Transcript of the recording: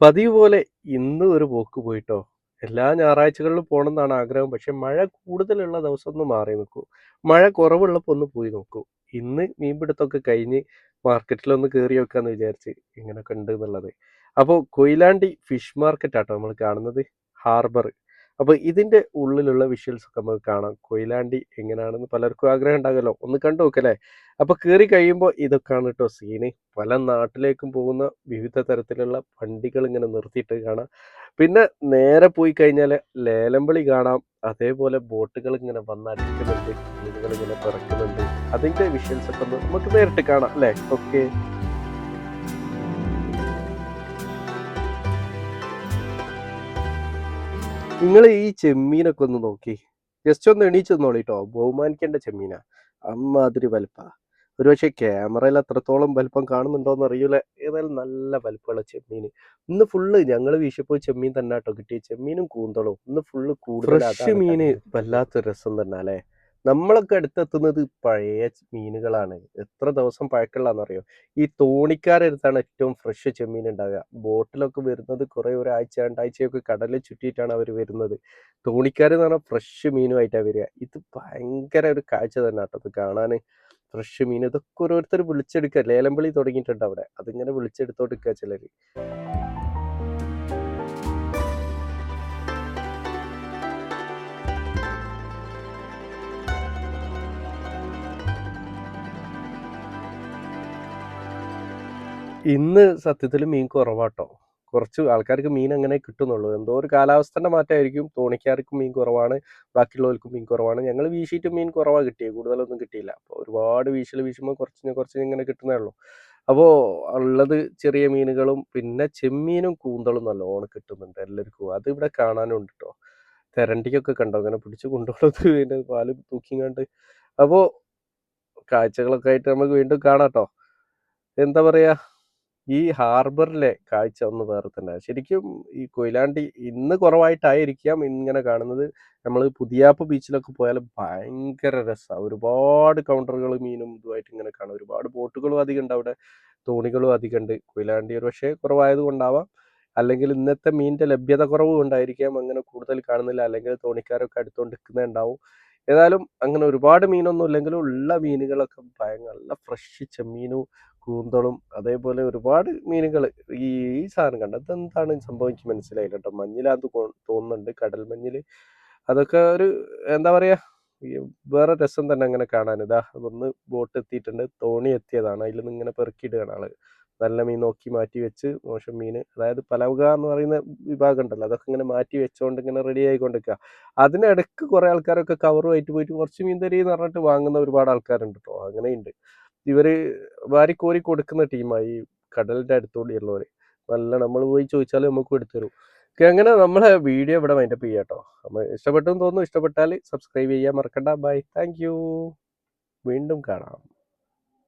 പതിവ് പോലെ ഇന്ന് ഒരു പോക്ക് പോയിട്ടോ. എല്ലാ ഞായറാഴ്ചകളിലും പോകണം എന്നാണ് ആഗ്രഹം. പക്ഷെ മഴ കൂടുതലുള്ള ദിവസം ഒന്ന് മാറി നിൽക്കൂ മഴ കുറവുള്ളപ്പോ ഒന്ന് പോയി നോക്കൂ. ഇന്ന് മീൻപിടുത്തൊക്കെ കഴിഞ്ഞ് മാർക്കറ്റിലൊന്ന് കയറി വെക്കാന്ന് വിചാരിച്ച്. ഇങ്ങനെയൊക്കെ ഉണ്ട് എന്നുള്ളത് അപ്പോൾ കൊയിലാണ്ടി ഫിഷ് മാർക്കറ്റാട്ടോ നമ്മൾ കാണുന്നത്. ഹാർബർ. അപ്പൊ ഇതിന്റെ ഉള്ളിലുള്ള വിഷ്വൽസ് ഒക്കെ നമുക്ക് കാണാം. കൊയിലാണ്ടി എങ്ങനെയാണെന്ന് പലർക്കും ആഗ്രഹം ഉണ്ടാകുമല്ലോ. ഒന്ന് കണ്ടു നോക്കല്ലേ. അപ്പൊ കയറി കഴിയുമ്പോൾ ഇതൊക്കെയാണ് കേട്ടോ സീന്. പല നാട്ടിലേക്കും പോകുന്ന വിവിധ തരത്തിലുള്ള വണ്ടികൾ ഇങ്ങനെ നിർത്തിയിട്ട് കാണാം. പിന്നെ നേരെ പോയി കഴിഞ്ഞാൽ ലേലമ്പളി കാണാം. അതേപോലെ ബോട്ടുകൾ ഇങ്ങനെ വന്നടിക്കുന്നുണ്ട്. മീനുകൾ ഇങ്ങനെ പിറക്കുന്നുണ്ട് അതിന്റെ വിഷ്വൽസ് ഒക്കെ നമുക്ക് നേരിട്ട് കാണാം അല്ലേ ഓക്കേ. നിങ്ങൾ ഈ ചെമ്മീനൊക്കെ ഒന്ന് നോക്കി. ജസ്റ്റ് ഒന്ന് എണീച്ച് നോളിട്ടോ ബഹുമാനിക്കേണ്ട ചെമ്മീനാ. അമ്മാതിരി ഒരു ഒരുപക്ഷെ ക്യാമറയിൽ അത്രത്തോളം വലുപ്പം കാണുന്നുണ്ടോന്ന് അറിയൂല. ഏതായാലും നല്ല വലുപ്പമുള്ള ചെമ്മീൻ ഇന്ന് ഫുള്ള് ഞങ്ങൾ വീശപ്പോ ചെമ്മീൻ തന്നെ കേട്ടോ കിട്ടിയ ചെമ്മീനും കൂന്തളും. ഇന്ന് ഫുള്ള് കൂടുതൽ ഫ്രഷ് മീൻ മീന് വല്ലാത്ത രസം തന്നെ അല്ലേ? നമ്മളൊക്കെ അടുത്തെത്തുന്നത് പഴയ മീനുകളാണ്. എത്ര ദിവസം പഴക്കമുള്ളതാന്നറിയോ? ഈ തോണിക്കാരടുത്താണ് ഏറ്റവും ഫ്രഷ് ചെമ്മീൻ ഉണ്ടാകുക. ബോട്ടിലൊക്കെ വരുന്നത് കുറെ ഒരാഴ്ച രണ്ടാഴ്ചയൊക്കെ കടലിൽ ചുറ്റിയിട്ടാണ് അവർ വരുന്നത്. തോണിക്കാരെന്ന് പറഞ്ഞാൽ ഫ്രഷ് മീനുമായിട്ടാണ് വരിക. ഇത് ഭയങ്കര ഒരു കാഴ്ച തന്നെ കേട്ടോ കാണാൻ ഫ്രഷ് മീൻ ഇതൊക്കെ ഓരോരുത്തർ വിളിച്ചെടുക്കുക. ലേലം വിളി തുടങ്ങിയിട്ടുണ്ട് അവിടെ. അതിങ്ങനെ വിളിച്ചെടുത്തോണ്ടിരിക്കുക ചിലര്. ഇന്ന് സത്യത്തിൽ മീൻ കുറവാട്ടോ. കുറച്ച് ആൾക്കാർക്ക് മീൻ അങ്ങനെ കിട്ടുന്നുള്ളൂ. എന്തോ ഒരു കാലാവസ്ഥന്റെ മാറ്റമായിരിക്കും. തോണിക്കാർക്കും മീൻ കുറവാണ്. ബാക്കിയുള്ളവർക്കും മീൻ കുറവാണ്. ഞങ്ങൾ വീശിയിട്ട് മീൻ കുറവാണ് കിട്ടിയത്. കൂടുതലൊന്നും കിട്ടിയില്ല. അപ്പോൾ ഒരുപാട് വീശൽ വീശുമ്പോൾ കുറച്ച് കുറച്ച് ഇങ്ങനെ കിട്ടുന്നേ ഉള്ളൂ. അപ്പോ ഉള്ളത് ചെറിയ മീനുകളും പിന്നെ ചെമ്മീനും കൂന്തളും നല്ലോണം കിട്ടുന്നുണ്ട് എല്ലാവർക്കും. അത് ഇവിടെ കാണാനുണ്ട് ഉണ്ട് തെരണ്ടിക്കൊക്കെ കണ്ടോ അങ്ങനെ പിടിച്ച് കൊണ്ടുപോകുന്നത് പിന്നെ പാൽ തൂക്കി തൂക്കിങ്ങാണ്ട്. അപ്പോൾ കാഴ്ചകളൊക്കെ ആയിട്ട് നമുക്ക് വീണ്ടും കാണാം കേട്ടോ എന്താ പറയാ ഈ ഹാർബറിലെ കാഴ്ച ഒന്ന് വേറെ തന്നെ. ശരിക്കും ഈ കൊയിലാണ്ടി ഇന്ന് കുറവായിട്ടായിരിക്കാം ഇങ്ങനെ കാണുന്നത്. നമ്മൾ പുതിയാപ്പ് ബീച്ചിലൊക്കെ പോയാൽ ഭയങ്കര രസമാണ് ഒരുപാട് കൗണ്ടറുകൾ മീനും ഇതുമായിട്ട് ഇങ്ങനെ കാണാം. ഒരുപാട് ബോട്ടുകളും അധികം ഉണ്ട് അവിടെ. തോണികളും അധികം ഉണ്ട്. കൊയിലാണ്ടി ഒരു പക്ഷേ കുറവായത് കൊണ്ടാവാം. അല്ലെങ്കിൽ ഇന്നത്തെ മീനിന്റെ ലഭ്യത കുറവ് കൊണ്ടായിരിക്കാം അങ്ങനെ കൂടുതൽ കാണുന്നില്ല. അല്ലെങ്കിൽ തോണിക്കാരൊക്കെ അടുത്തുകൊണ്ട് നിക്കുന്നേ ഉണ്ടാവും. ഏതായാലും അങ്ങനെ ഒരുപാട് മീനൊന്നും ഇല്ലെങ്കിലും ഉള്ള മീനുകളൊക്കെ ഭയങ്കര നല്ല ഫ്രഷ് ചെമ്മീനും കൂന്തളും അതേപോലെ ഒരുപാട് മീനുകൾ ഈ ഈ സാധനം കണ്ടോ? എന്താണ് സംഭവം എനിക്ക് മനസ്സിലായില്ല കേട്ടോ മഞ്ഞിലാന്ന് തോന്നുന്നുണ്ട്. കടൽ മഞ്ഞിൽ. അതൊക്കെ ഒരു എന്താ പറയാ വേറെ രസം തന്നെ അങ്ങനെ കാണാൻ. ഇതാ ഒന്ന് ബോട്ട് എത്തിയിട്ടുണ്ട്. തോണി എത്തിയതാണ്. അതിൽ നിന്ന് ഇങ്ങനെ പെറുക്കിയിടുകയാണ് ആൾ. നല്ല മീൻ നോക്കി മാറ്റി വെച്ച് മോശം മീൻ അതായത് പലവക എന്ന് പറയുന്ന വിഭാഗം ഉണ്ടല്ലോ. അതൊക്കെ ഇങ്ങനെ മാറ്റി വെച്ചോണ്ട് ഇങ്ങനെ റെഡി ആയിക്കൊണ്ടിരിക്കുക അതിനിടക്ക് കുറെ ആൾക്കാരൊക്കെ കവറുമായിട്ട് പോയിട്ട് കുറച്ച് മീൻ തരീന്ന് പറഞ്ഞിട്ട് വാങ്ങുന്ന ഒരുപാട് ആൾക്കാരുണ്ട് കേട്ടോ അങ്ങനെയുണ്ട്. ഇവർ വാരിക്കോരി കൊടുക്കുന്ന ടീമായി ഈ കടലിന്റെ അടുത്തൂടെയുള്ളവര്. നല്ല നമ്മൾ പോയി ചോദിച്ചാൽ നമുക്ക് എടുത്തുതരും ഓക്കെ അങ്ങനെ നമ്മളെ വീഡിയോ ഇവിടെ വൈൻഡപ്പ് ചെയ്യാട്ടോ. നമ്മൾ ഇഷ്ടപ്പെട്ടെന്ന് തോന്നുന്നു. ഇഷ്ടപ്പെട്ടാൽ സബ്സ്ക്രൈബ് ചെയ്യാൻ മറക്കണ്ട. ബൈ. താങ്ക്. വീണ്ടും കാണാം.